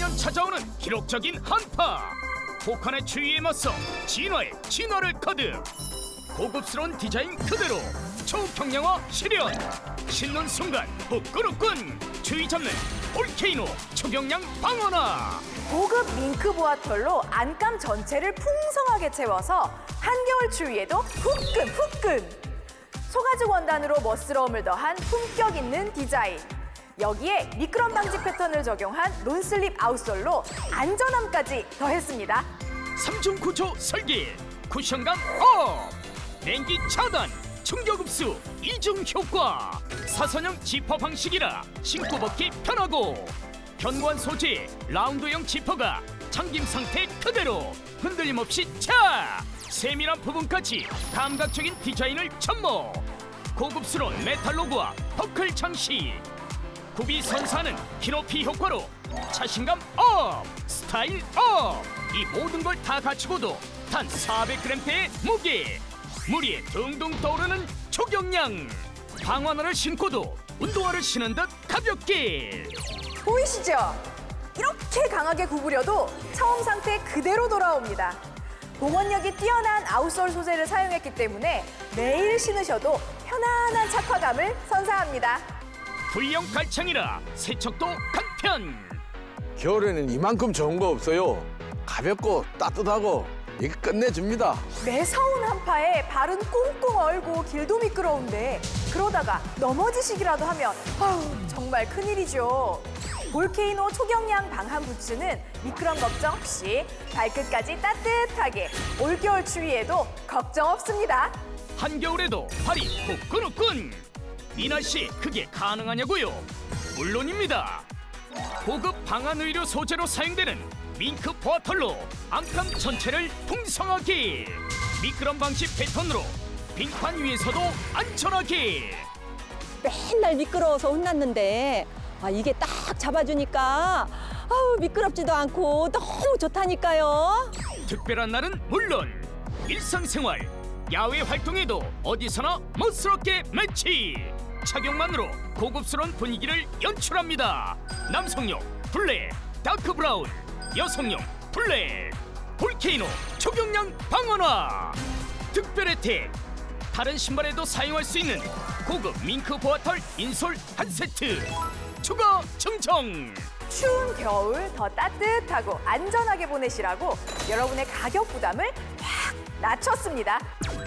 매년 찾아오는 기록적인 한파. 폭한의 추위에 맞서 진화의 진화를 거듭. 고급스러운 디자인 그대로 초경량화 실현. 신는 순간 후끈후끈 추위 잡는 볼케이노 초경량 방어나. 고급 밍크 보아털로 안감 전체를 풍성하게 채워서 한겨울 추위에도 후끈 후끈. 소가죽 원단으로 멋스러움을 더한 품격 있는 디자인 여기에 미끄럼 방지 패턴을 적용한 론슬립 아웃솔로 안전함까지 더했습니다. 삼중 구조 설계 쿠션감 업 냉기 차단 충격 흡수 이중 효과. 사선형 지퍼 방식이라 신고 벗기 편하고. 견고한 소재 라운드형 지퍼가 잠김 상태 그대로 흔들림 없이 차 세밀한 부분까지 감각적인 디자인을 접목 고급스러운 메탈 로고와 버클 장식 굽이 선사하는 키높이 효과로 자신감 업! 스타일 업! 이 모든 걸 다 갖추고도 단 400g대의 무게! 무리에 둥둥 떠오르는 초경량! 방어화를 신고도 운동화를 신은 듯 가볍게! 보이시죠? 이렇게 강하게 구부려도 처음 상태 그대로 돌아옵니다. 봉원력이 뛰어난 아웃솔 소재를 사용했기 때문에 매일 신으셔도 편안한 착화감을 선사합니다. 불량 갈창이라 세척도 간편! 겨울에는 이만큼 좋은 거 없어요. 가볍고 따뜻하고 이게 끝내줍니다. 매서운 한파에 발은 꽁꽁 얼고 길도 미끄러운데 그러다가 넘어지시기라도 하면 아우 정말 큰일이죠. 볼케이노 초경량 방한 부츠는 미끄럼 걱정 없이 발끝까지 따뜻하게 올겨울 추위에도 걱정 없습니다. 한겨울에도 발이 후끈후끈 이 날씨에 그게 가능하냐고요? 물론입니다 고급 방한 의료 소재로 사용되는 밍크 보아털로 안감 전체를 풍성하게 미끄럼 방지 패턴으로 빙판 위에서도 안전하게 맨날 미끄러워서 혼났는데 아 이게 딱 잡아주니까 아우 미끄럽지도 않고 너무 좋다니까요. 특별한 날은 물론 일상생활 야외 활동에도 어디서나 멋스럽게 매치 착용만으로 고급스러운 분위기를 연출합니다. 남성용 블랙 다크 브라운 여성용 블랙 볼케이노 초경량 방어나. 특별 혜택 다른 신발에도 사용할 수 있는 고급 밍크 보아털 인솔 한 세트. 추가 증정! 추운 겨울 더 따뜻하고 안전하게 보내시라고 여러분의 가격 부담을 확 낮췄습니다.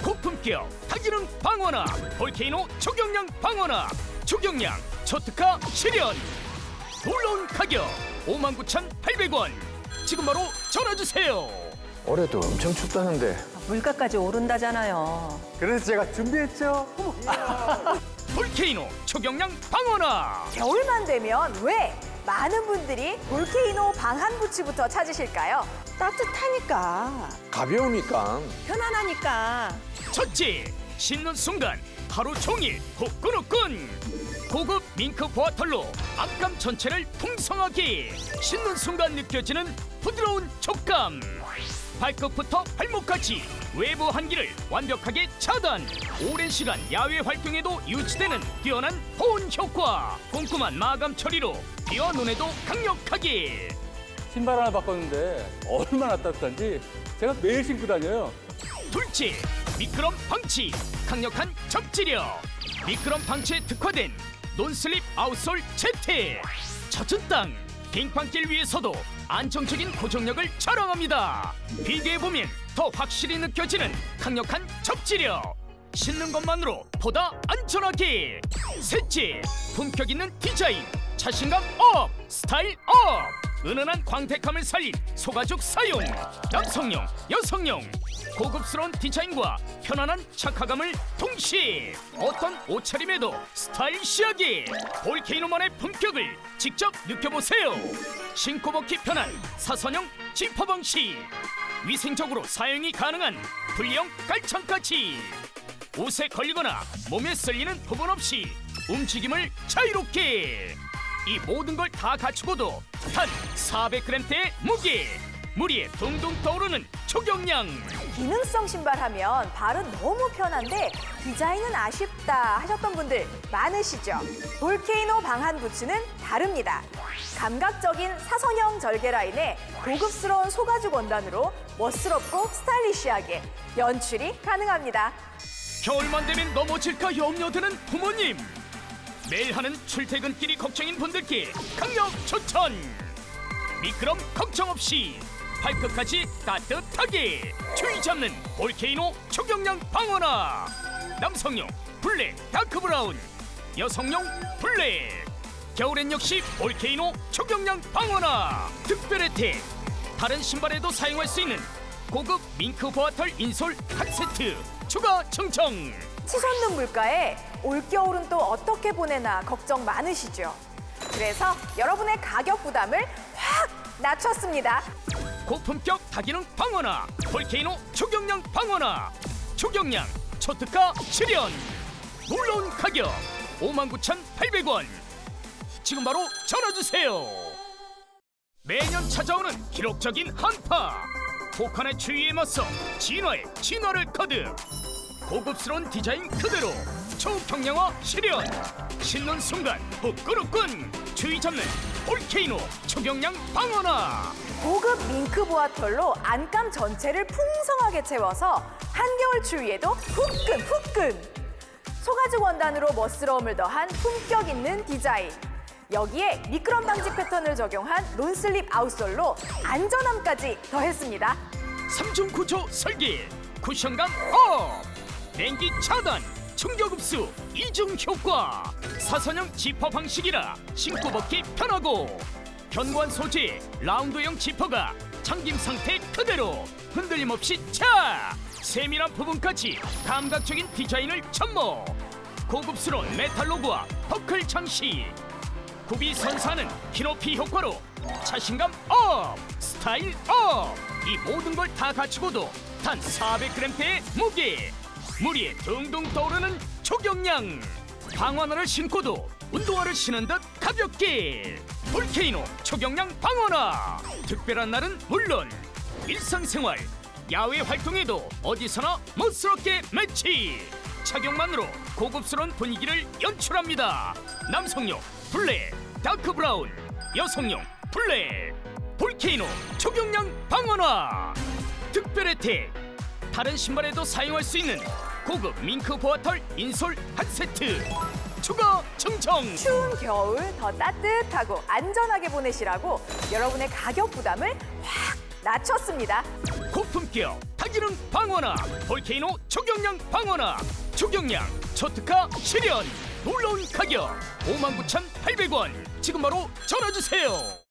고품격 다기능 방어나 볼케이노 초경량 방어나 초경량 초특화 실현. 놀라운 가격 59,800원. 지금 바로 전화주세요. 올해도 엄청 춥다는데. 물가까지 오른다잖아요. 그래서 제가 준비했죠. 볼케이노 초경량 방어나. 겨울만 되면 왜 많은 분들이 볼케이노 방한 부츠부터 찾으실까요? 따뜻하니까. 가벼우니까. 편안하니까 첫째 신는 순간 하루 종일 후끈후끈. 고급 밍크 보아털로 앞감 전체를 풍성하게 신는 순간 느껴지는 부드러운 촉감. 발끝부터 발목까지 외부 한기를 완벽하게 차단. 오랜 시간 야외 활동에도 유지되는 뛰어난 보온 효과. 꼼꼼한 마감 처리로 비와 눈에도 강력하게. 신발 하나 바꿨는데 얼마나 따뜻한지 제가 매일 신고 다녀요. 둘째, 미끄럼 방치 강력한 접지력. 미끄럼 방치에 특화된 논슬립 아웃솔 재태 젖은 땅 빙판길 위에서도 안정적인 고정력을 자랑합니다. 비교해보면 더 확실히 느껴지는 강력한 접지력. 신는 것만으로 보다 안전하게. 셋째, 품격 있는 디자인 자신감 업 스타일 업 은은한 광택감을 살린 소가죽 사용. 남성용 여성용. 고급스러운 디자인과 편안한 착화감을 동시에 어떤 옷차림에도 스타일시하게 볼케이노만의 품격을 직접 느껴보세요. 신고 벗기 편한 사선형 지퍼 방식 위생적으로 사용이 가능한 분리형 깔창까지. 옷에 걸리거나 몸에 쓸리는 부분 없이 움직임을 자유롭게 이 모든 걸 다 갖추고도 단 400g대의 무게 무리에 둥둥 떠오르는 초경량 기능성 신발 하면 발은 너무 편한데 디자인은 아쉽다 하셨던 분들 많으시죠? 볼케이노 방한 부츠는 다릅니다. 감각적인 사선형 절개 라인에 고급스러운 소가죽 원단으로 멋스럽고 스타일리시하게 연출이 가능합니다. 겨울만 되면 넘어질까 염려되는 부모님 매일 하는 출퇴근길이 걱정인 분들께 강력 추천. 미끄럼 걱정 없이 발끝까지 따뜻하게 추위 잡는 볼케이노 초경량 방어나 남성용 블랙 다크 브라운 여성용 블랙 겨울엔 역시 볼케이노 초경량 방어나 특별 혜택 다른 신발에도 사용할 수 있는 고급 밍크 보아털 인솔 한 세트 추가 청청. 치솟는 물가에 올겨울은 또 어떻게 보내나 걱정 많으시죠? 그래서 여러분의 가격 부담을 확 낮췄습니다. 고품격 다기능 방어나 볼케이노 초경량 방어나 초경량 초특가 실현 놀라운 가격 59,800원. 지금 바로 전화주세요. 매년 찾아오는 기록적인 한파. 폭한의 추위에 맞서 진화의 진화를 거듭. 고급스러운 디자인 그대로 초경량화 실현 신는 순간 부끄럽군. 추위 잡는 볼케이노 초경량 방어나. 고급 밍크 보아털로 안감 전체를 풍성하게 채워서 한겨울 추위에도 후끈 후끈. 소가죽 원단으로 멋스러움을 더한 품격 있는 디자인. 여기에 미끄럼 방지 패턴을 적용한 론슬립 아웃솔로 안전함까지 더했습니다. 삼중 구조 설계, 쿠션감 업, 냉기 차단, 충격 흡수 이중 효과, 사선형 지퍼 방식이라 신고 벗기 편하고 견고한 소재 라운드형 지퍼가 잠김 상태 그대로 흔들림 없이 차 세밀한 부분까지 감각적인 디자인을 첨모 고급스러운 메탈 로고와 버클 장식 굽이 선사하는 키높이 효과로 자신감 업! 스타일 업! 이 모든 걸 다 갖추고도 단 400g대의 무게! 무리에 둥둥 떠오르는 초경량! 방어나를 신고도 운동화를 신은 듯 가볍게! 볼케이노 초경량 방어나! 특별한 날은 물론 일상생활, 야외 활동에도 어디서나 멋스럽게 매치! 착용만으로 고급스러운 분위기를 연출합니다. 남성용 블랙, 다크 브라운, 여성용 블랙, 볼케이노 초경량 방어나. 특별 혜택. 다른 신발에도 사용할 수 있는 고급 밍크 보아털 인솔 한 세트. 추가 청청. 추운 겨울 더 따뜻하고 안전하게 보내시라고 여러분의 가격 부담을 확 낮췄습니다 고품격 다기능 방어나 볼케이노 초경량 방어나 초경량 초특가 실현 놀라운 가격 59,800원 지금 바로 전화주세요